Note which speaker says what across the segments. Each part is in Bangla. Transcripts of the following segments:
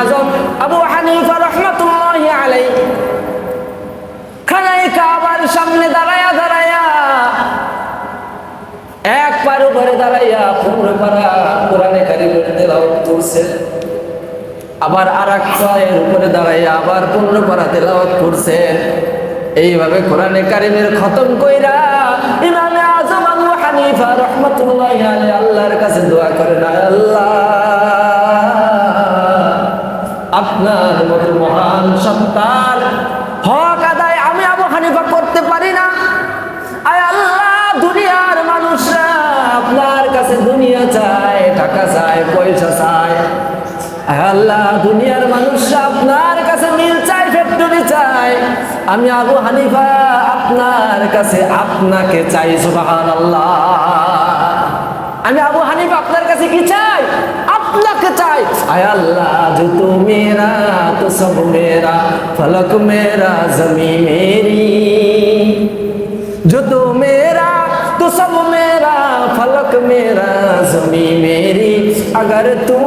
Speaker 1: আজম আবু হানিফা রহমতুল্লাহ আলাই খানায় কাবার সামনে দাঁড়ায়া দাঁড়ায়া এক দাঁড়াইয়া কোরআনে তেলাওয়াত করছে। আবার আর এক পায়ের উপরে দাঁড়াইয়া আবার পনেরো পারা তেলাওয়াত করছেন এইভাবে কোরআনে কারিমের খতম কইরা ইমামে আজম আবু হানিফা রহমতুল্লাহ আলাইহি আল্লাহর কাছে দোয়া করেন, আল্লাহ আপনার মতো মহান সত্তার হক আদায় আমি আবু হানিফা করতে পারি না। আপনার কাছে দুনিয়া চায়, টাকা চায় আমি আবু হানিফা আপনার কাছে আপনাকে চাই আল্লাহ আমি আবু হানিফা আপনার কাছে কি চাই? আপনাকে চাই আয় আল্লাহ जो तू मेरा तो सब मेरा फलक मेरा जमी मेरी जो तू मेरा तो सब मेरा फलक मेरा जमी मेरी अगर तू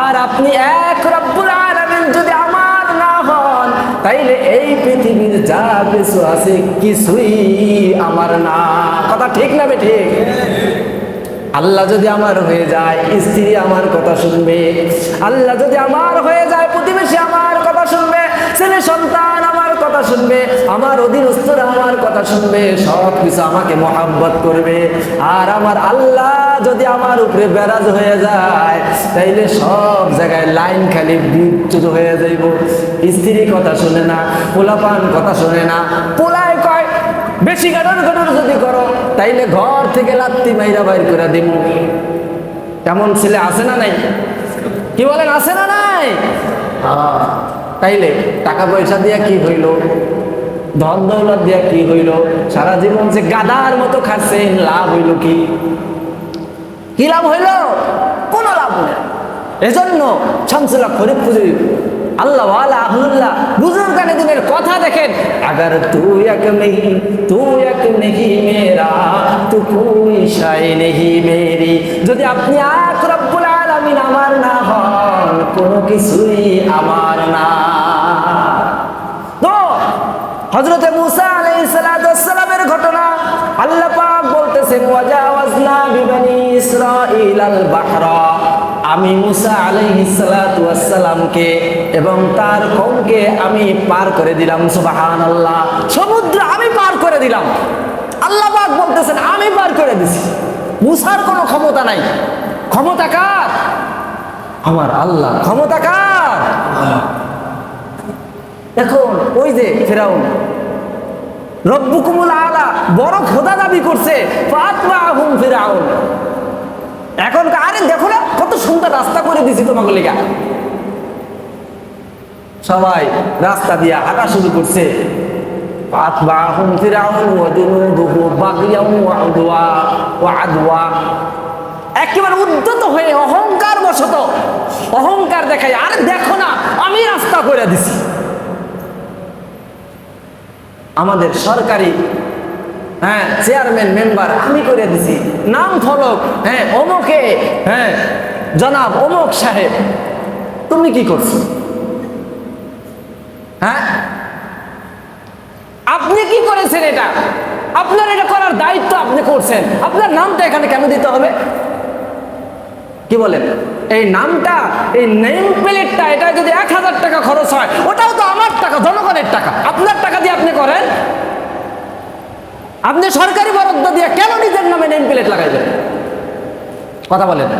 Speaker 1: আর আপনি এক রব্বুল আলামিন যদি আমার না হন, তাইলে এই পৃথিবীর যা কিছু আছে কিছুই আমার না। কথা ঠিক না ঠিক আল্লাহ যদি আমার হয়ে যায়, স্ত্রী আমার কথা শুনবে। আল্লাহ যদি আমার হয়ে যায়, প্রতিবেশী আমার কথা শুনবে, ছেলে সন্তান কথা শুনবে আমার অধীনস্থরা আমার কথা শুনবে সব কিছু আমাকে মহাব্বত করবে। আর আমার আল্লাহ যদি আমার উপরে বেরাজ হয়ে যায় তাইলে সব জায়গায় লাইন খালি বিদ্যুৎ হয়ে যাইব। স্ত্রী কথা শুনে না পোলাপান কথা শুনে না। পোলায় কয় বেশি গাডর গাডর যদি করো তাইলে ঘর থেকে লাত্তি মাইরা বাইর করে দিব এমন ছেলে আছে না নাই? কি বলেন আছে না নাই? আহ, তাইলে টাকা পয়সা দিয়া কি হইল? ধন দৌলত দিয়া কি হইল? সারা জীবন যে গাদার মতো খাচ্ছে, লাভ হইল কি? কি লাভ হইল? কোন লাভ নেই। এজন্য শামসুল্লাহ খরিফ খুঁজি। আল্লাহ আহমুল্লাহ বুজুর কানে দিনের কথা দেখেন। আগার তুই এক নেহি তুই এক নেহি মেরা তু কুই সাই নেহি মেরি। যদি আপনি আক রব্বুল আলামিন আমার কোনো কিছুই আমার না। তো হজরতে মুসা আলাইহিস সালামের ঘটনা আল্লাহ পাক বলতেছেন, ওয়াজাওয়াজনা বিবানি ইসরাঈল আল বাহরা। আমি মুসা ওয়াসসালামকে এবং তার কওমকে আমি পার করে দিলাম, সুবহানাল্লাহ। সমুদ্র আমি পার করে দিলাম। আল্লাহ পাক বলতেছেন, আমি পার করে দিছি। মুসার কোনো ক্ষমতা নাই। ক্ষমতা কার? আমার আল্লাহ ক্ষমতা কার? এখন ওই যে ফেরাউন, রব্বুকুমুল আলা বড় খোদা দাবি করছে ফিরাউন। এখন আরে দেখো না, কত সুন্দর রাস্তা করে দিছি তোমাকে লেগা। সবাই রাস্তা দিয়ে হাঁটা শুরু করছে। একেবারে উদ্যত হয়ে অহংকার বশত অহংকার দেখায় আরে দেখো না, আমি রাস্তা করে দিছি। আমাদের সরকারি হ্যাঁ চেয়ারম্যান, মেম্বার, আমি করে দিছি। নাম ফলক হ্যাঁ অমুকে হ্যাঁ জনাব অমুক সাহেব, তুমি কি করছ? হ্যাঁ? আপনি কি করেছেন এটা? আপনার এটা করার দায়িত্ব আপনি করছেন। আপনার নামটা এখানে কেন দিতে হবে? কি বলেন? এই নামটা, এই নেম প্লেটটা এটা যদি এক হাজার টাকা খরচ হয়, ওটাও তো আমার টাকা, জনগণের টাকা। আপনার টাকা দিয়ে আপনি করেন? আপনি সরকারি বরাদ্দ দিয়ে কেন নিজের নামে নেম প্লেট লাগাইবেন কথা বলেন।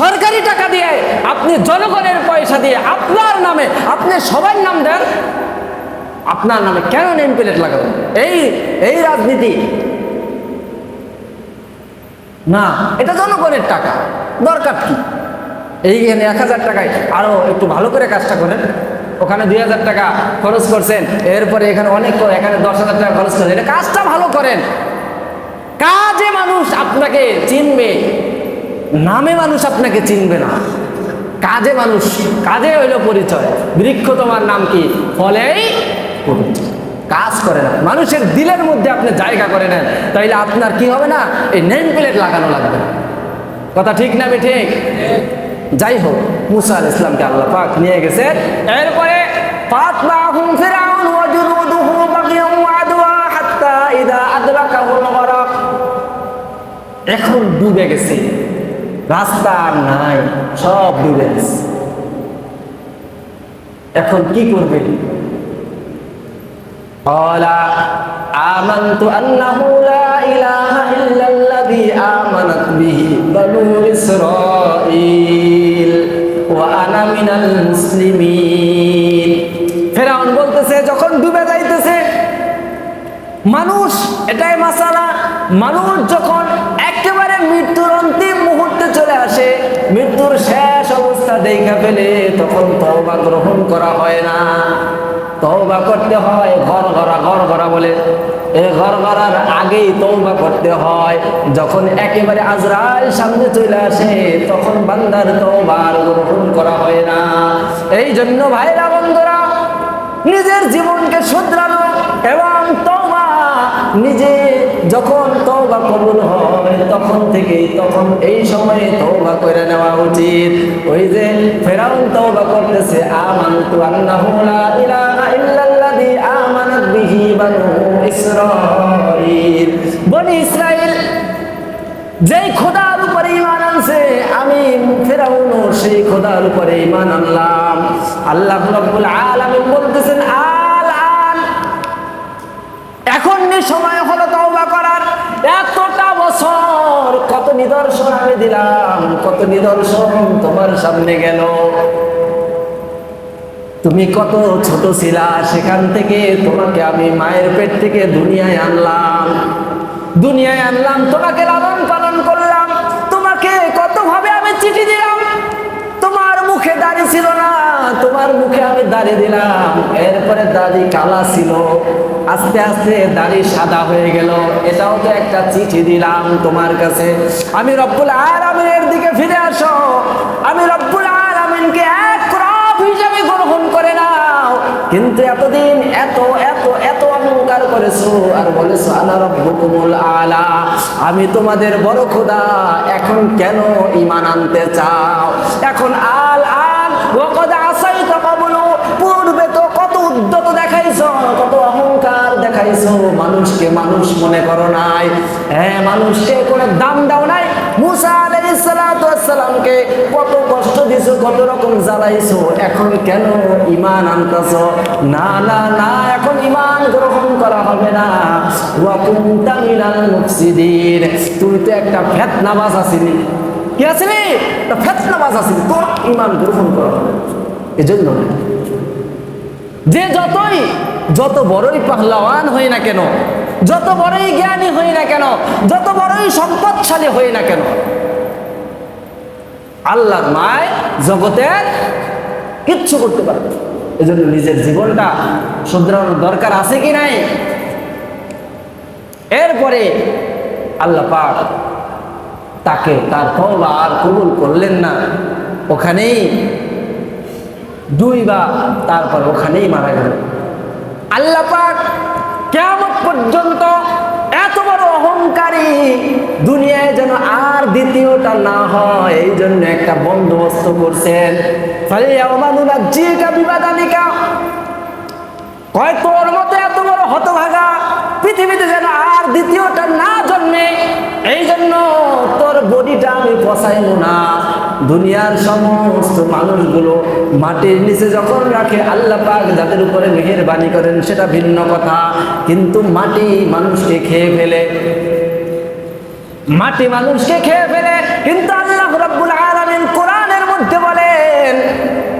Speaker 1: সরকারি টাকা দিয়ে আপনি জনগণের পয়সা দিয়ে আপনার নামে, আপনি সবার নাম দেন? আপনার নামে কেন নেম প্লেট লাগাবেন? এই এই রাজনীতি। না, এটা জনগণের টাকা। দরকার কি? এইখানে এক হাজার টাকায় আরও একটু ভালো করে কাজটা করেন। ওখানে দুই হাজার টাকা খরচ করছেন, এরপরে এখানে অনেক এখানে দশ হাজার টাকা খরচ করছেন। এটা কাজটা ভালো করেন। কাজে মানুষ আপনাকে চিনবে। নামে মানুষ আপনাকে চিনবে না। কাজে মানুষ, কাজে হইল পরিচয়। বৃক্ষ তোমার নাম কি? ফলেই। কাজ করে না মানুষের দিলের মধ্যে আপনি জায়গা করে নেন। তাইলে আপনার কি হবে না? এই নেম প্লেট লাগানো লাগবে। কথা ঠিক না বে ঠিক যাই হোক মুসা আল ইসলামকে আল্লাহ পাক নিয়ে গেছে এরপরে ফাতবাহুম ফিরাউন ওয়া জুনুদুহু বাগিয়ান ওয়া আদওয়া হাত্তা ইদা আদরাকাহুল গরাক এখন ডুবে গেছে রাস্তা আর নাই সব ডুবে গেছে এখন কি করবে قال آمنت أنه বনু ইসরাইল ওয়া আনা মিনাল মুসলিমিন। ফেরাউন বলতেছে, যখন ডুবে যাইতেছে, মানুষ, এটাই মাসালা, মানুষ যখন একেবারে মৃত্যুর অন্তিম মুহূর্তে চলে আসে, মৃত্যুর শেষ অবস্থা দেখা পেলে তখন তওবা গ্রহণ করা হয় না। তওবা করতে হয়, ঘর ঘর ঘর ঘর বলে। ঘর গড়ার আগেই তওবা করতে হয়। যখন একেবারে আজরাইল সামনে চলে আসে, তখন বান্দার তওবার গ্রহণ করা হয় না। এই জন্য ভাইরা বন্ধুরা, নিজের জীবনকে শুধরানো এবং তওবা, নিজে যখন তওবা কবুল হয়, তখন থেকেই, তখন এই সময়ে তওবা করে নেওয়া উচিত। ওই যে ফেরাউন তওবা করতেছে, আমানতু আন্নাহু লা ইলাহা ইল্লাল্লাযী আমানাত বিহি বানু ইসরাঈল বনি ইসরাঈল যেই খোদার উপরে ইমান আনছে, আমি ফেরাউন সেই খোদার উপরে ইমান আনলাম। আল্লাহ রব্বুল আলামিন বলতেছেন, আল আন। এখন সময় হলো তওবা করার, এতটা বছর কত নিদর্শন আমি দিলাম, কত নিদর্শন তোমার সামনে গেল। তুমি কত ছোট ছিলা, সেখান থেকে তোমাকে আমি মায়ের পেট থেকে দুনিয়ায় আনলাম। দুনিয়ায় আনলাম, তোমাকে লালন পালন করলাম। তোমাকে কত ভাবে আমি চিঠি দিলাম? তোমার মুখে দাড়ি ছিল না, তোমার মুখে আমি দাড়ি দিলাম। এরপরে দাড়ি কালা ছিল, আস্তে আস্তে দাড়ি সাদা হয়ে গেল। এটাও তো একটা চিঠি দিলাম তোমার কাছে। আমি রব্বুল আলামিনের দিকে ফিরে আসো। আমি রব্বুল আলামিনকে এক হিসাবে গ্রহণ করে নাও। কিন্তু এতদিন এত এত এত অহংকার করেছ আর বলেছ আনা রব্বুকুমুল আলা। আমি তোমাদের বড় খোদা, এখন কেন ঈমান আনতে চাও? এখন আল আল, ওয়াকাদ আসাইতা ক্বাবলু পূর্বে তো কত উদ্যত দেখাইছো, কত অহংকার দেখাইছো। মানুষকে মানুষ মনে করো নাই। হ্যাঁ মানুষকে কোনো দাম দাও নাই। মুসা আলাইহিস সালাতু ওয়াস সালামকে কত কষ্ট কত রকম জ্বালাইছো, এখন কেন ইমান আনতাছো? না না না, এখন ইমান গ্রহণ করা হবে না। ওয়া কুনতা মিনাল মুফসিদিন। তুই তো একটা ফেতনাবাজ আছিলি। কি আছিলি? একটা ফেতনাবাজ আছিলি। তোর ইমান গ্রহণ করা হবে। এজন্য যে যতই, যত বড়ই পাহলাওয়ান হই না কেন, যত বড়ই জ্ঞানী হই না কেন, যত বড়ই সম্পদশালী হই না কেন আল্লাহর মায় জগতের কিচ্ছু করতে পারবে না। এজন্য নিজের জীবনটা শুধরানোর দরকার আছে কি নাই? এরপরে আল্লাহ পাক তাকে তার তওবা আর কবুল করলেন না। ওখানেই দুইবার তারপর ওখানেই মারা গেল। আল্লাহ পাক কেমন পর্যন্ত বড় অহংকারী। দুনিয়ায় যেন আর দ্বিতীয়টা না হয় এই জন্য একটা বন্দোবস্ত করছেন। বিবাদানিকা কয়, তোর মতো এত বড় হতভাগা পৃথিবীতে যেন আর দ্বিতীয়টা না জন্মে এই জন্য তোর বডিটা আমি পচাইব না। দুনিয়ার সমস্ত মানুষগুলো মাটির নিচে যখন রাখে, আল্লাহ পাক যাদের উপরে মেহেরবানি করেন, সেটা ভিন্ন কথা। কিন্তু মাটি মানুষকে খেয়ে ফেলে। মাটি মানুষকে খেয়ে ফেলে। কিন্তু আল্লাহ রাব্বুল আলামিন কোরআনের মধ্যে বলেন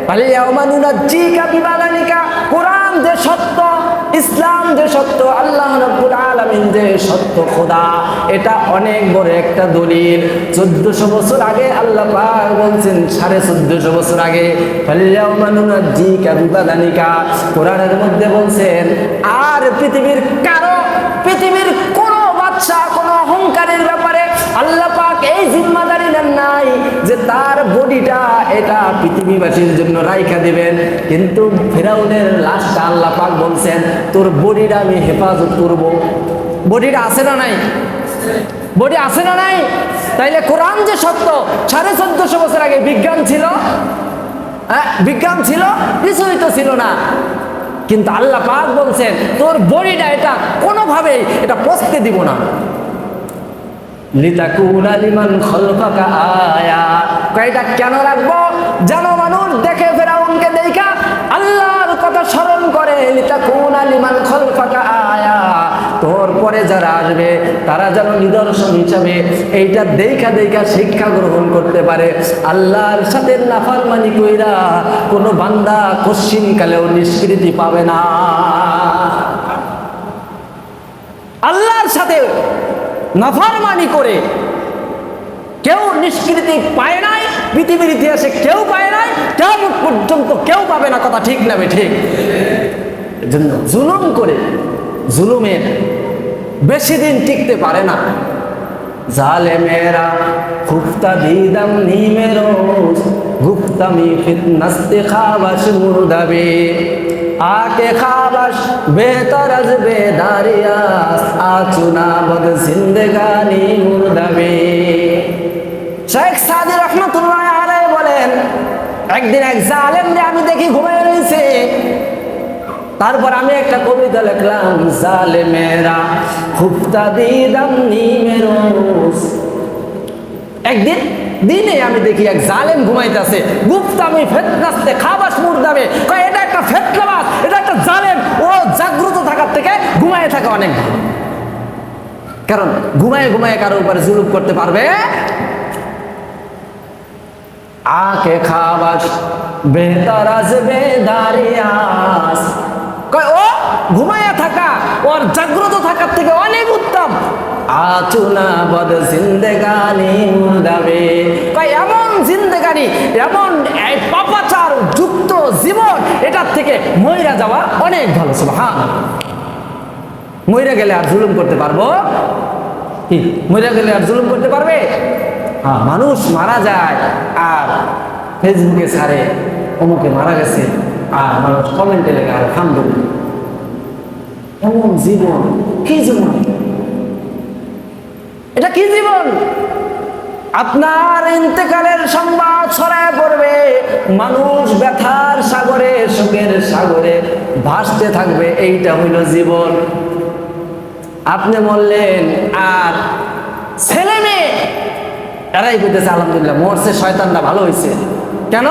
Speaker 1: আলিয়াউমা নুনাজ্জিকা বিবাদানিকা কোরআন যে সত্য ইসলাম যে সত্য, আল্লাহ রাব্বুল আলামিন যে সত্য খোদা, এটা অনেক বড় একটা দলিল। চোদ্দশো বছর আগে আল্লাহ বলছেন, সাড়ে চোদ্দশো বছর আগে কোরআনের মধ্যে বলছেন, আর পৃথিবীর কারও, পৃথিবীর কোনো বাচ্চা কোনো অহংকারের ব্যাপারে আল্লাহ পাক এই জিম্মাদারি নেন নাই যে তার বডিটা এটা পৃথিবীবাসীর জন্য রাইখা দিবেন। কিন্তু ফেরাউনের লাশটা আল্লাহ পাক বলছেন, তোর বডিটা আমি হেফাজত করব। বডিটা আছে না নাই? বডি আছে না নাই? তাইলে কোরআন যে সত্য, সাড়ে চোদ্দশো বছর আগে বিজ্ঞান ছিল? হ্যাঁ বিজ্ঞান ছিল? কিছুই তো ছিল না। কিন্তু আল্লাহ পাক বলছেন, তোর বডিটা এটা কোনোভাবেই এটা পচতে দিব না। লিতাকুনা লিমান খলফাকা আয়া। কয়টা কেন রাখব? যেন মানুষ, দেখে ফেরাউনকে দেখা, আল্লাহর কথা স্মরণ করে, লিতাকুনা লিমান খলফাকা আয়া। তোর পরে যারা আসবে, তারা যেন নিদর্শন হিসাবে এইটা দেখা দেখা শিক্ষা গ্রহণ করতে পারে। আল্লাহর সাথে নাফারমানি কইরা কোনো বান্দা কশ্চিন কালেও নিষ্কৃতি পাবে না। আল্লাহর সাথে নাফারমানি করে। কেউ নিষ্কৃতি পায় নাই, পৃথিবীর ইতিহাসে কেউ পায় নাই কেমন পর্যন্ত কেউ পাবে না, কথা ঠিক নাবে ঠিক? এজন্য জুলুম করে জুলুমের বেশি দিন টিকতে পারে না। জালেমেরা খুফতা দিদাম নিমে রোজ গুপ্তামি ফিতনাস্তে খাবাস মুর্দাবে আকে খাবাস বেহতর আজ বেদারিয়াস আচুনা বদ জিন্দেগানি মুর্দাবে। শেখ সাদি রহমতুল্লাহ আলাই বলেন, একদিন এক জালেম রে আমি দেখি ঘুমিয়ে রয়েছে। তারপর আমি একটা কবিতা লিখলাম, জালেমেরা খুফতা দিদাম নিমে রোজ একদিন দিনে আমি দেখি এক জালেম ঘুমাইতেছে, গুপ্তামি, ফেতনাস্তে, খাবাস মুর্দাবে কয়, এটা একটা ফেতনাবাস এটা একটা জালেম, ও জাগ্রত থাকার থেকে ঘুমায় থাকা অনেক ভালো। কারণ ঘুমায় ঘুমায় কারও উপরে জুলুম করতে পারবে। আকে খাবাস বেহতার আসবে কয়, ও ঘুমায়া থাকা, ওর জাগ্রত থাকার থেকে উত্তম আচুনা বদ জিন্দেগানি মুর্দাবে কয়, এমন জিন্দেগানি, এমন এই পাপাচার যুক্ত জীবন, এটার থেকে ময়রা যাওয়া অনেক ভালো ছিল হ্যাঁ ময়রা গেলে আর জুলুম করতে পারব? কি? ময়রা গেলে আর জুলুম করতে পারবে? হ্যাঁ মানুষ মারা যায় আর ফেসবুকে ছাড়ে, অমুকে মারা গেছে আর মানুষ কমেন্টে আর আলহামদুলিল্লাহ এমন জীবন, কি জীবন? আপনার ইন্তেকালের সংবাদ ছড়ায় পড়বে। মানুষ ব্যথার সাগরে, সুখের সাগরে ভাসতে থাকবে। এইটা হইল জীবন। আপনি বললেন আর ছেলে মেয়ে, এরাই বলতেছে, আলহামদুলিল্লাহ, মরছে শয়তানটা, ভালো হয়েছে কেন?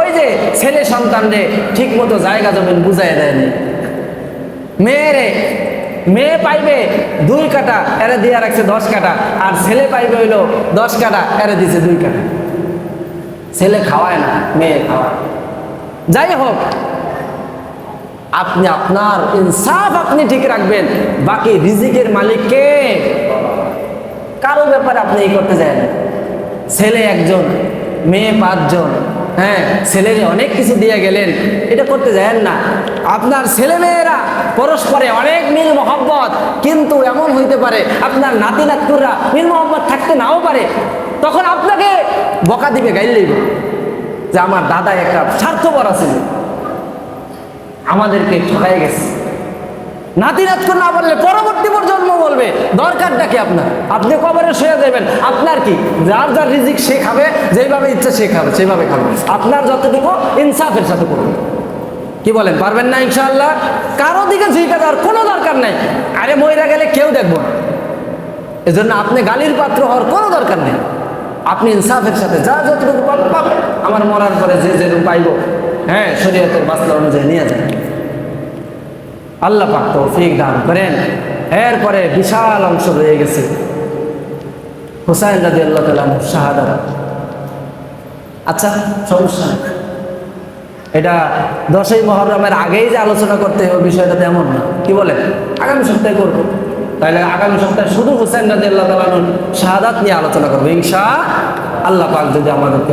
Speaker 1: ওই যে ছেলে সন্তানরে ঠিক মতো জায়গা জমিন বুঝাই দেয়নি। মেয়েরে মেয়ে পাইবে দুই কাটা, এরা দিয়ে রাখছে দশ কাটা। আর ছেলে পাইবে হইল দশ কাটা, এরা দিছে দুই কাটা। ছেলে খাওয়ায় না, মেয়ে খাওয়ায়। যাই হোক, আপনি আপনার ইনসাফ আপনি ঠিক রাখবেন, বাকি রিজিকের মালিককে কারও ব্যাপারে আপনি এই করতে যায় ছেলে একজন, মেয়ে পাঁচজন হ্যাঁ ছেলেরে অনেক কিছু দিয়ে গেলেন, এটা করতে যায় না। আপনার ছেলেমেয়েরা পরস্পরে অনেক মিল মহব্বত, কিন্তু এমন হইতে পারে আপনার নাতি নাতকুররা মিল মহব্বত থাকতে নাও পারে, তখন আপনাকে বকা দিবে গাইলেই যে আমার দাদা একটা স্বার্থপর আছে আমাদেরকে ঠকাই গেছে। নাতি নাতকুর না বললে পরবর্তী প্রজন্ম বলবে, দরকারটা কি আপনার? আপনি কবরে শুয়ে যাবেন, আপনার কি? যার যার রিজিক সে খাবে যেভাবে ইচ্ছা সে খাবে, সেভাবে খাবে। আপনার যতটুকু ইনসাফের সাথে করবে কি বলেন, পারবেন না ইনশাআল্লাহ? কারও দিকে ঝুঁকে দেওয়ার কোনো দরকার নাই। আরে মহিলা গেলে কেউ দেখব না। এজন্য আপনি গালির পাত্র হওয়ার কোনো দরকার নেই। আপনি ইনসাফের সাথে যা যতটুকু পাবেন। আমার মরার পরে যে যে পাইব হ্যাঁ শরীয়তের বাস্তব অনুযায়ী নিয়ে যান। আল্লাহ পাক তৌফিক দান করেন। এরপরে বিশাল অংশ রয়ে গেছে। হুসাইন রাজি আল্লাহ তালা শাহাদা আচ্ছা সমস্যা এটা দশই মহরমের আগেই যে আলোচনা করতে হবে, বিষয়টা তেমন না। কি বলেন? আগামী সপ্তাহে করব। তাহলে আগামী সপ্তাহে শুধু হুসেন রাজি আল্লাহ তালানুর শাহাদাত নিয়ে আলোচনা করব। ইনশা আল্লাহ পাক যদি আমাদেরকে